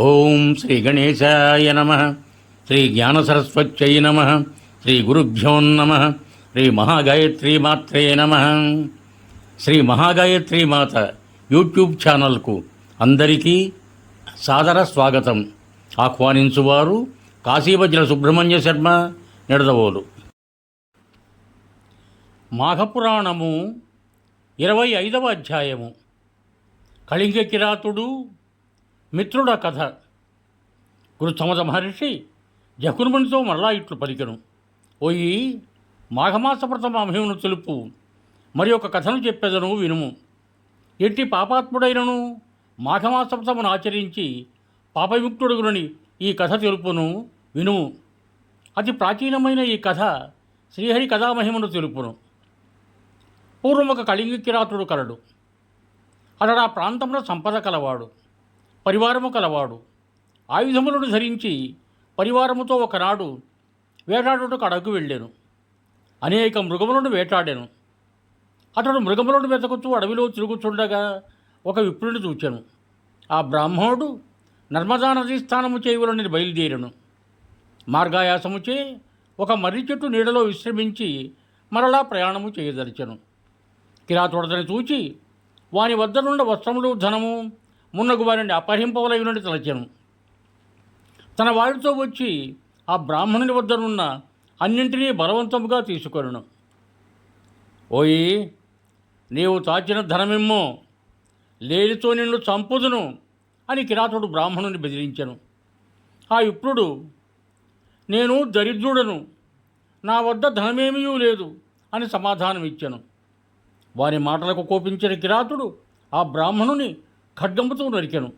ఓం శ్రీ గణేశాయ నమ శ్రీ జ్ఞానసరస్వత్యై నమ శ్రీ గురుభ్యో నమ శ్రీ మహాగాయత్రీ మాత్రే నమ. శ్రీ మహాగాయత్రీ మాత యూట్యూబ్ ఛానల్కు అందరికీ సాదర స్వాగతం. ఆహ్వానించువారు కాశీవజ్ర సుబ్రహ్మణ్య శర్మ నిడదవోలు. మాఘపురాణము ఇరవై ఐదవ అధ్యాయము. కళింగ కిరాతుడు మిత్రుడ కథ. గురుసమద మహర్షి జకుర్మునితో మరలా ఇట్లు పలికెను. ఓయి మాఘమాస ప్రథమ మహిమను తెలుపు. మరి ఒక కథను చెప్పేదను వినుము. ఎట్టి పాపాత్ముడైనను? మాఘమాస ప్రథమను ఆచరించి పాపవిముక్తుడుగునని ఈ కథ తెలుపును వినుము. అతి ప్రాచీనమైన ఈ కథ శ్రీహరి కథామహిమను తెలుపును. పూర్వం ఒక కళింగ కిరాతుడు కలడు. అతడు ఆ ప్రాంతంలో సంపద కలవాడు. పరివారము కలవాడు. ఆయుధములను ధరించి పరివారముతో ఒకనాడు వేటాడుటకు అడగు వెళ్ళాను. అనేక మృగములను వేటాడాను. అతడు మృగములను వెతకుతూ అడవిలో తిరుగుతుండగా ఒక విప్రుని చూచాను. ఆ బ్రాహ్మణుడు నర్మదా నదీ స్థానము చేయవలని బయలుదేరాను. మార్గాయాసముచే ఒక మర్రి చెట్టు నీడలో విశ్రమించి మరలా ప్రయాణము చేయదలిచాను. కిరాతుడతని చూచి వాని వద్ద నుండి వస్త్రములు ధనము మున్నగు వారిని అపహరింపవలగినట్టు తలచెను. తన వారితో వచ్చి ఆ బ్రాహ్మణుని వద్దనున్న అన్నింటినీ బలవంతముగా తీసుకొనను. ఓయి నీవు తాచిన ధనమిమ్మో లేనితో నిన్ను చంపుదును అని కిరాతుడు బ్రాహ్మణుని బెదిరించాను. ఆ విప్రుడు నేను దరిద్రుడను నా వద్ద ధనమేమీ లేదు అని సమాధానం ఇచ్చాను వారి మాటలకు కోపించిన కిరాతుడు ఆ బ్రాహ్మణుని ఖడ్గముతో నరికెను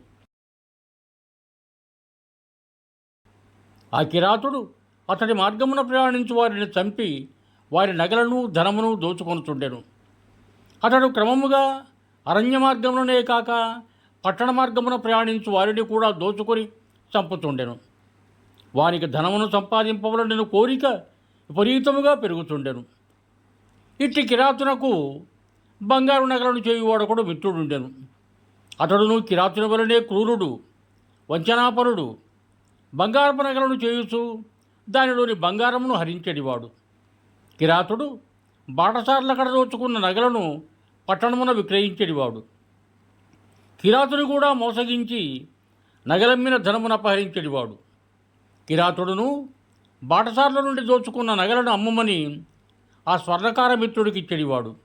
ఆ కిరాతుడు అతడి మార్గమున ప్రయాణించి వారిని చంపి వారి నగలను ధనమును దోచుకొనుచుండెను. అతడు క్రమముగా అరణ్య మార్గముననే కాక పట్టణ మార్గమున ప్రయాణించు వారిని కూడా దోచుకొని చంపుతుండెను. వారికి ధనమును సంపాదింపవలనని కోరిక విపరీతముగా పెరుగుతుండెను. ఇట్టి కిరాతునకు బంగారు నగలను చేయువాడు కూడా మిత్రుడుండెను. అతడును కిరాతుని వలనే క్రూరుడు వంచనాపరుడు. బంగారపు నగలను చేయుచు దానిలోని బంగారమును హరించడివాడు. కిరాతుడు బాటసార్ల కడ దోచుకున్న నగలను పట్టణమున విక్రయించడివాడు. కిరాతుని కూడా మోసగించి నగలమ్మిన ధనమును అపహరించడివాడు. కిరాతుడును బాటసార్ల నుండి దోచుకున్న నగలను అమ్మమని ఆ స్వర్ణకార మిత్రుడికి ఇచ్చడివాడు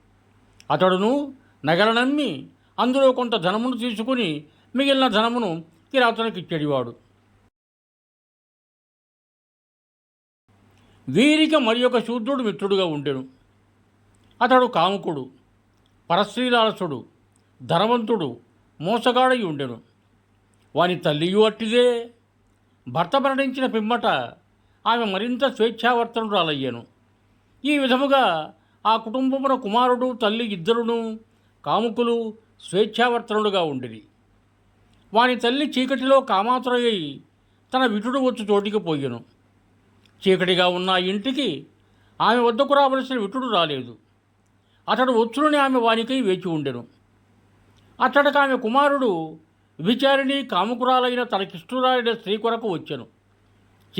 అతడును నగలనమ్మి అందులో కొంత ధనమును తీసుకుని మిగిలిన ధనమును కిరాతునికి ఇచ్చేడివాడు. వీరికి మరి ఒక శూద్రుడు మిత్రుడుగా ఉండెను. అతడు కాముకుడు పరశ్రీలాలసుడు ధనవంతుడు మోసగాడై ఉండెను. వాని తల్లియు అట్టిదే. భర్త మరణించిన పిమ్మట ఆమె మరింత స్వేచ్ఛావర్తనురాలయ్యాను. ఈ విధముగా ఆ కుటుంబమున కుమారుడు తల్లి ఇద్దరును కాముకులు స్వేచ్ఛావర్తనుడుగా ఉండిరి. వాని తల్లి చీకటిలో కామాతురయ్యి తన విటుడు వచ్చు చోటికి పోయెను. చీకటిగా ఉన్న ఇంటికి ఆమె వద్దకు రావలసిన విటుడు రాలేదు. అతడు వచ్చునని ఆమె వానికై వేచి ఉండెను. అతడికి ఆమె కుమారుడు విచారిణి కాముకురాలైన తనకిష్టురాలైన స్త్రీ కొరకు వచ్చెను.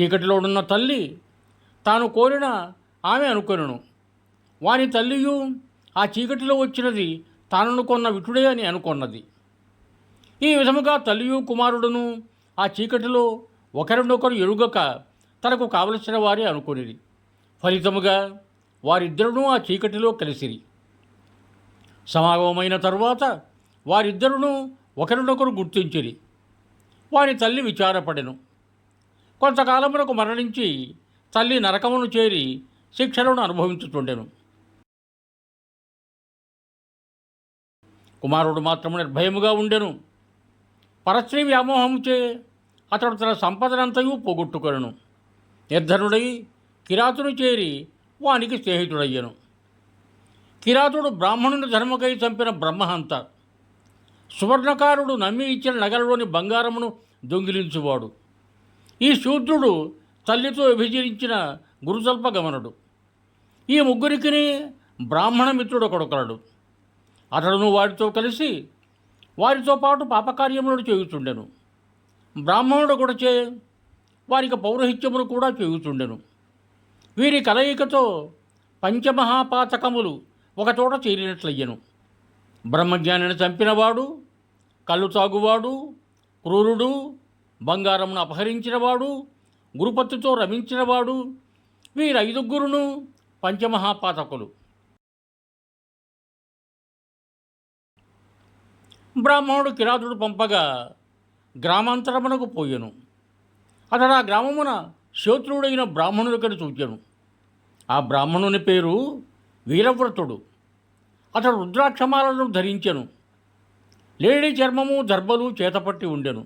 చీకటిలో ఉన్న తల్లి తాను కోరిన ఆమె అనుకొనను. వాని తల్లియు ఆ చీకటిలో వచ్చినది తాననుకున్న విటుడే అని అనుకొన్నది. ఈ విధముగా తల్లియు కుమారుడును ఆ చీకటిలో ఒకరినొకరు ఎరుగక తనకు కావలసిన వారే అనుకునేది ఫలితముగా వారిద్దరును ఆ చీకటిలో కలిసిరి. సమాగమమైన తరువాత వారిద్దరును ఒకరినొకరు గుర్తించిరి. వారి తల్లి విచారపడెను. కొంతకాలమునకు మరణించి తల్లి నరకమును చేరి శిక్షలను అనుభవించుతుండెను కుమారుడు మాత్రము నిర్భయముగా ఉండెను. పరస్త్రీ వ్యామోహముచే అతడు తన సంపదనంతయు పోగొట్టుకొనను. నిర్ధనుడై కిరాతును చేరి వానికి స్నేహితుడయ్యను. కిరాతుడు బ్రాహ్మణుని ధర్మకై చంపిన బ్రహ్మహంత. సువర్ణకారుడు నమ్మి ఇచ్చిన నగరలోని బంగారమును దొంగిలించువాడు. ఈ శూద్రుడు తల్లితో విభజించిన గురుతల్ప గమనుడు ఈ ముగ్గురికి బ్రాహ్మణ మిత్రుడు ఒకడు అతడును వారితో కలిసి వారితో పాటు పాపకార్యములను చేయుచుండెను. బ్రాహ్మణుడు కొడచే వారికి పౌరహిత్యములు కూడా చేయుచుండెను. వీరి కలయికతో పంచమహాపాతకములు ఒకచోట చేరినట్లయ్యను. బ్రహ్మజ్ఞానిని చంపినవాడు కళ్ళు తాగువాడు క్రూరుడు బంగారమును అపహరించినవాడు గురుపత్తితో రమించినవాడు వీరైదుగురును పంచమహాపాతకులు. బ్రాహ్మణుడు కిరాతుడు పంపగా గ్రామాంతరమునకు పోయెను. అతడు ఆ గ్రామమున శోత్రుడైన బ్రాహ్మణుడికడు చూచాను. ఆ బ్రాహ్మణుని పేరు వీరవ్రతుడు. అతడు రుద్రాక్షమాలను ధరించెను. లేడి చర్మము దర్భలు చేతపట్టి ఉండెను.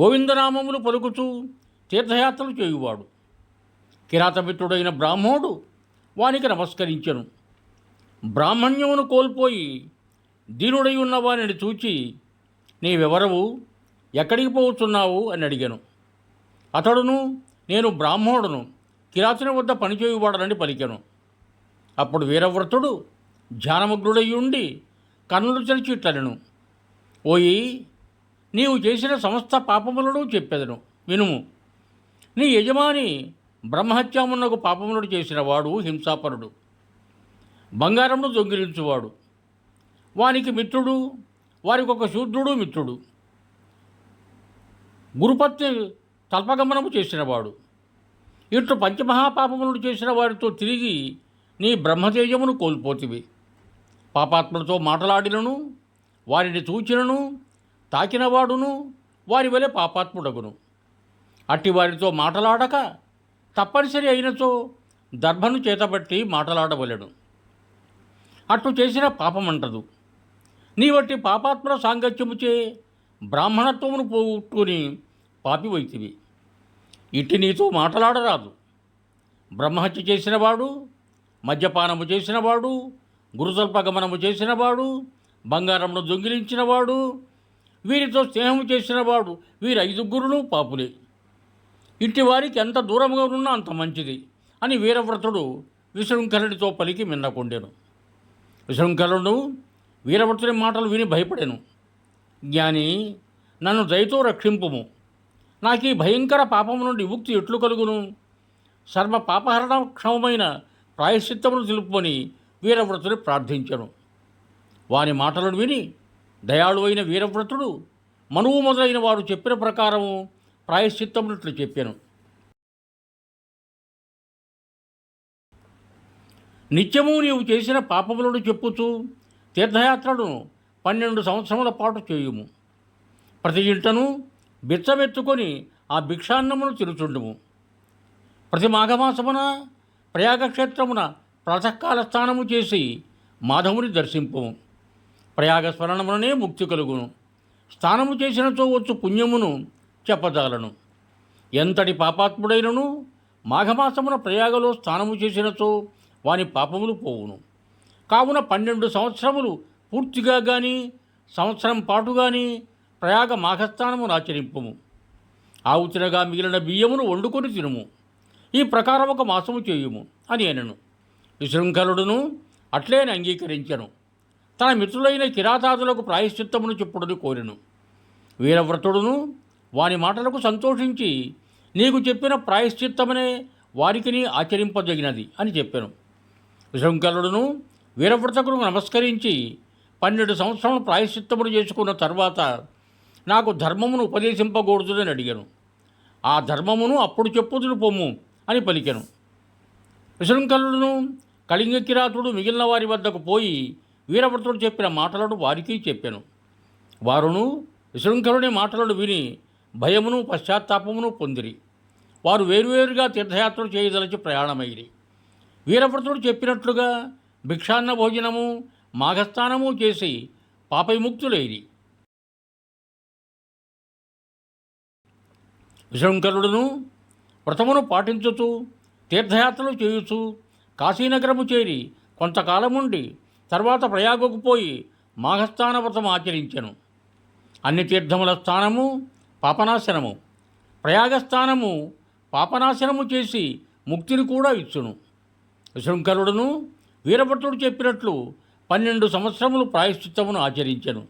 గోవిందనామములు పలుకుచూ తీర్థయాత్రలు చేయువాడు. కిరాతమిత్రుడైన బ్రాహ్మణుడు వానికి నమస్కరించెను. బ్రాహ్మణ్యమును కోల్పోయి దీనుడై ఉన్నవారిని చూచి నీవెవరవు? ఎక్కడికి పోతున్నావు? అని అడిగాను. అతడును నేను బ్రాహ్మణుడును కిరాతుని వద్ద పనిచేయువాడనని పలికాను. అప్పుడు వీరవ్రతుడు ధ్యానమగ్నుడయ్యుండి కన్నులు తెరిచిట్లను ఓయి నీవు చేసిన సమస్త పాపములను చెప్పెదను. వినుము. నీ యజమాని బ్రహ్మహత్యామున్నకు పాపములను చేసిన వాడు హింసాపరుడు. బంగారమును దొంగిలించువాడు. వానికి మిత్రుడు వారికి ఒక శూద్రుడు మిత్రుడు. గురుపత్ని తల్పగమనము చేసినవాడు. ఇట్లు పంచమహాపాపములను చేసిన వారితో తిరిగి నీ బ్రహ్మతేజమును కోల్పోతివి. పాపాత్మలతో మాటలాడినను వారిని చూచినను తాకినవాడును వారి వలె పాపాత్ముడగును. అట్టి వారితో మాటలాడక తప్పనిసరి అయినచో దర్భను చేతబట్టి మాటలాడవలెను. అట్లు చేసిన పాపమంటదు. నీ వంటి పాపాత్మల సాంగత్యముచే బ్రాహ్మణత్వమును పోగొట్టుకుని పాపి వైతివి ఇట్టి నీతో మాటలాడరాదు. బ్రహ్మహత్య చేసినవాడు మద్యపానము చేసినవాడు గురుసల్పగమనము చేసినవాడు బంగారమును దొంగిలించినవాడు వీరితో స్నేహము చేసినవాడు వీరి ఐదుగురును పాపులే. ఇట్టి వారికి ఎంత దూరంగా ఉన్నా అంత మంచిది అని వీరవ్రతుడు విశృంఖలుడితో పలికి మిన్నకొండెను. విశృంఖలుడు వీరభద్రుని మాటలు విని భయపడెను. జ్ఞాని నన్ను దయతో రక్షింపుము. నాకు ఈ భయంకర పాపము నుండి విముక్తి ఎట్లు కలుగును? సర్వ పాపహరణ క్షమమైన ప్రాయశ్చిత్తమును తెలుపుకొని వీరవ్రతుడు ప్రార్థించను. వాని మాటలను విని దయాళువైన వీరవ్రతుడు మనువు మొదలైన వారు చెప్పిన ప్రకారము ప్రాయశ్చిత్తమునట్లు చెప్పాను. నిత్యము నీవు చేసిన పాపములను చెప్పుచూ తీర్థయాత్రలను పన్నెండు సంవత్సరముల పాటు చేయుము. ప్రతి ఇంటను బిచ్చమెత్తుకొని ఆ భిక్షాన్నమును తిరుచుండుము ప్రతి మాఘమాసమున ప్రయాగక్షేత్రమున ప్రాతకాల స్నానము చేసి మాధవుని దర్శింపము. ప్రయాగ స్మరణముననే ముక్తి కలుగును. స్నానము చేసినచో వచ్చు పుణ్యమును చెప్పజాలను. ఎంతటి పాపాత్ముడైనను మాఘమాసమున ప్రయాగలో స్నానము చేసినచో వాని పాపములు పోవును. కావున పన్నెండు సంవత్సరములు పూర్తిగా కానీ సంవత్సరం పాటు కానీ ప్రయాగ మాఘస్థానమును ఆచరింపుము. ఆవుతినగా మిగిలిన బియ్యమును వండుకొని తినుము. ఈ ప్రకారం ఒక మాసము చేయుము అని అనను. విశృంఖలుడును అట్లేని అంగీకరించెను. తన మిత్రులైన కిరాతాదులకు ప్రాయశ్చిత్తమును చెప్పుడని కోరెను. వీరవ్రతుడును వాని మాటలకు సంతోషించి నీకు చెప్పిన ప్రాయశ్చిత్తమనే వారికిని ఆచరింపదగినది అని చెప్పాను. విశృంఖలుడును వీరవ్రతకుడు నమస్కరించి పన్నెండు సంవత్సరములు ప్రాయశ్చిత్తములు చేసుకున్న తర్వాత నాకు ధర్మమును ఉపదేశింపకూడదని అడిగాను. ఆ ధర్మమును అప్పుడు చెప్పుదును పొమ్ము అని పలికెను. విశృంఖలుడును కళింగ కిరాతుడు మిగిలిన వారి వద్దకు పోయి వీరవ్రతుడు చెప్పిన మాటలను వారికి చెప్పాను. వారును విశృంఖలుని మాటలను విని భయమును పశ్చాత్తాపమును పొందిరి. వారు వేరువేరుగా తీర్థయాత్రలు చేయదలచి ప్రయాణమైరి వీరవ్రతుడు చెప్పినట్లుగా భిక్షాన్న భోజనము మాఘస్థానము చేసి పాపవిముక్తులైరి. విశంకరుడును వ్రతమును పాటించుచు తీర్థయాత్రలు చేయుచు కాశీనగరము చేరి కొంతకాలముండి తర్వాత ప్రయాగకు పోయి మాఘస్థాన వ్రతం ఆచరించెను. అన్ని తీర్థముల స్థానము పాపనాశనము. ప్రయాగస్థానము పాపనాశనము చేసి ముక్తిని కూడా ఇచ్చును. శృంకరుడును వీరభద్రుడు చెప్పినట్లు పన్నెండు సంవత్సరములు ప్రాయశ్చిత్తమును ఆచరించెను.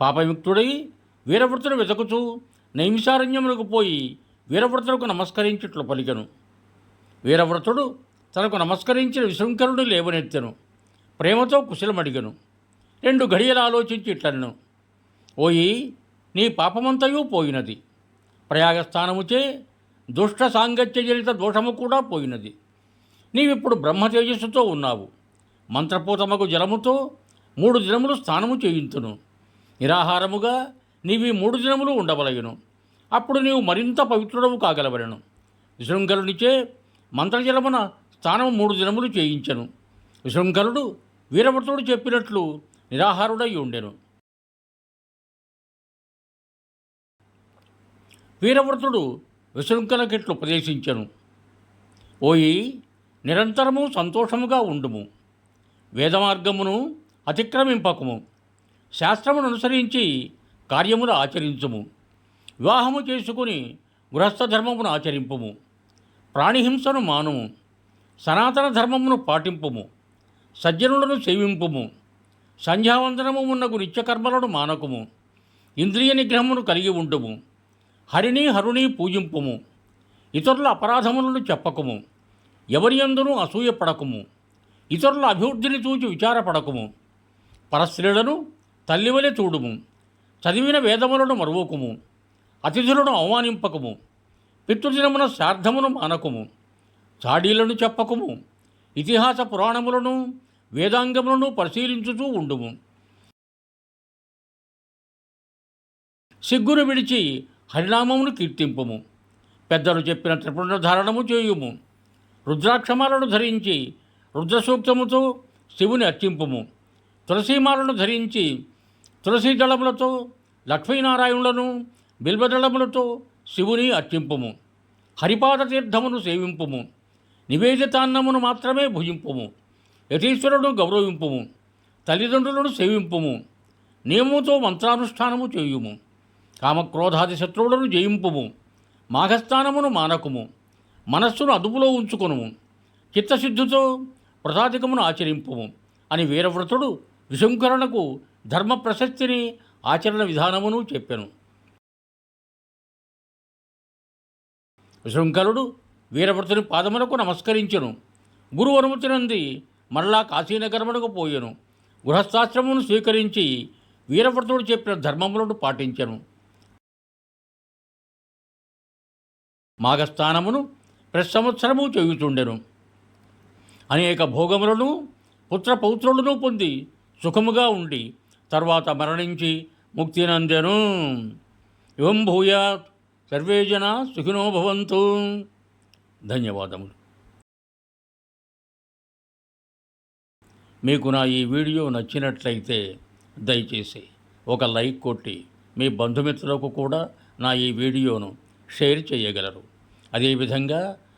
పాపయుక్తుడై వీరభద్రుడు వెతకుచూ నైమిషారణ్యములకు పోయి వీరవ్రతులకు నమస్కరించిట్లు పలికెను. వీరవ్రతుడు తనకు నమస్కరించిన విశృంఖరుడు లేవనెత్తెను. ప్రేమతో కుశలమడిగను. రెండు ఘడియలు ఆలోచించి ఇట్లను ఓయి నీ పాపమంతయు పోయినది. ప్రయాగస్థానముచే దుష్ట సాంగత్యజనిత దోషము కూడా పోయినది. నీవిప్పుడు బ్రహ్మ తేజస్సుతో ఉన్నావు. మంత్రపూతమకు జలముతో మూడు దినములు స్నానము చేయించును నిరాహారముగా నీవి మూడు దినములు ఉండవలయును. అప్పుడు నీవు మరింత పవిత్రుడవు కాగలవలను. విశృంఖలునిచే మంత్రజలమున స్నానము మూడు దినములు చేయించను. విశృంఖలుడు వీరభద్రుడు చెప్పినట్లు నిరాహారుడై ఉండెను. వీరవ్రతుడు విశృంఖలకిట్లు ఉపదేశించను. ఓయి నిరంతరము సంతోషముగా ఉండుము. వేదమార్గమును అతిక్రమింపకము. శాస్త్రమును అనుసరించి కార్యములు ఆచరించుము. వివాహము చేసుకుని గృహస్థ ధర్మమును ఆచరింపుము. ప్రాణిహింసను మానుము. సనాతన ధర్మమును పాటింపుము. సజ్జనులను సేవింపుము. సంధ్యావందనము ఉన్నకు నిత్యకర్మలను మానకుము. ఇంద్రియ నిగ్రహమును కలిగి ఉండుము. హరిని హరుని పూజింపుము. ఇతరుల అపరాధములను చెప్పకము. ఎవరి యందును అసూయపడకుము ఇతరుల అభివృద్ధిని చూచి విచారపడకుము. పరస్త్రీలను తల్లివలె చూడుము. చదివిన వేదములను మరువకుము. అతిథులను అవమానింపకము. పితృదినమున శార్థమును మానకుము. చాడీలను చెప్పకుము. ఇతిహాస పురాణములను వేదాంగములను పరిశీలించుతూ ఉండుము. సిగ్గును విడిచి హరినామమును కీర్తింపుము. పెద్దలు చెప్పిన త్రిపుణధారణము చేయుము. రుద్రాక్షమాలను ధరించి రుద్రసూక్తముతో శివుని అర్చింపుము. తులసీమాలను ధరించి తులసీ దళములతో లక్ష్మీనారాయణులను బిల్వదళములతో శివుని అర్చింపుము. హరిపాద తీర్థమును సేవింపుము. నివేదితాన్నమును మాత్రమే భుజింపుము. యతీశ్వరుడు గౌరవింపుము. తల్లిదండ్రులను సేవింపుము. నియమముతో మంత్రానుష్ఠానము చేయుము. కామక్రోధాది శత్రువులను జయింపుము. మాఘస్థానమును మానకుము. మనస్సును అదుపులో ఉంచుకొనుము. చిత్తశుద్ధితో ప్రసాదికమును ఆచరింపుము అని వీరవ్రతుడు విశంకరణకు ధర్మ ప్రశస్తిని ఆచరణ విధానమును చెప్పాను. విశృంఖలుడు వీరవ్రతుని పాదములకు నమస్కరించెను. గురువు అనుమతినంది మరలా కాశీనగరమునకు పోయెను. గృహస్థాశ్రమమును స్వీకరించి వీరవ్రతుడు చెప్పిన ధర్మములను పాటించెను. మాఘస్థానమును ప్రతి సంవత్సరము చేయుచుండెను. అనేక భోగములను పుత్ర పౌత్రులను పొంది సుఖముగా ఉండి తర్వాత మరణించి ముక్తి నందెను. ఇవం భూయాత్ సర్వే జన సుఖినో భవంతు. ధన్యవాదములు. మీకు నా ఈ వీడియో నచ్చినట్లయితే దయచేసి ఒక లైక్ కొట్టి మీ బంధుమిత్రులకు కూడా నా ఈ వీడియోను షేర్ చేయగలరు. అదేవిధంగా